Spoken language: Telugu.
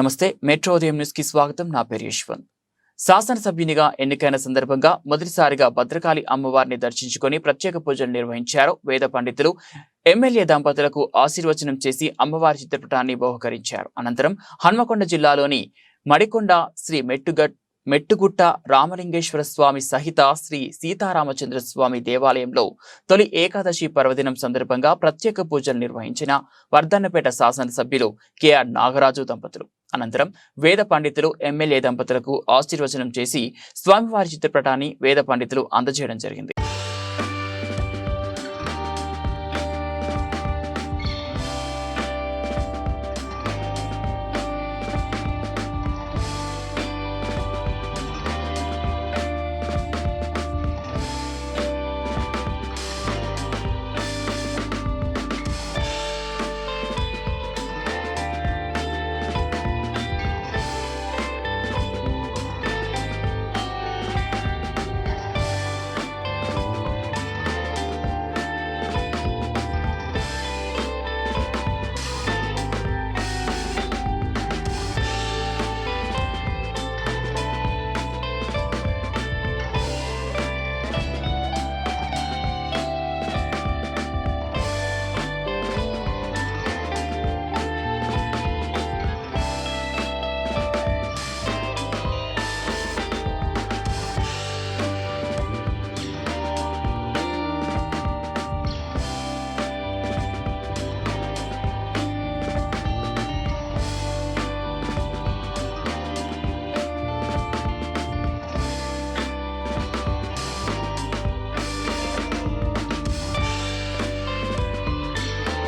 నమస్తే మెట్రో ఉదయం న్యూస్కి స్వాగతం. నా పేరు యశ్వంత్. శాసనసభ్యునిగా ఎన్నికైన సందర్భంగా మొదటిసారిగా భద్రకాళి అమ్మవారిని దర్శించుకొని ప్రత్యేక పూజలు నిర్వహించారు వేద పండితులు. ఎమ్మెల్యే దంపతులకు ఆశీర్వచనం చేసి అమ్మవారి చిత్రపటాన్ని బహుకరించారు. అనంతరం హన్మకొండ జిల్లాలోని మడికొండ శ్రీ మెట్టుగట్ మెట్టుగుట్ట రామలింగేశ్వర స్వామి సహిత శ్రీ సీతారామచంద్ర స్వామి దేవాలయంలో తొలి ఏకాదశి పర్వదినం సందర్భంగా ప్రత్యేక పూజలు నిర్వహించిన వర్ధన్నపేట శాసనసభ్యులు కెఆర్ నాగరాజు దంపతులు. అనంతరం వేద పండితులు ఎమ్మెల్యే దంపతులకు ఆశీర్వచనం చేసి స్వామివారి చిత్రపటాన్ని వేద పండితులు అందజేయడం జరిగింది.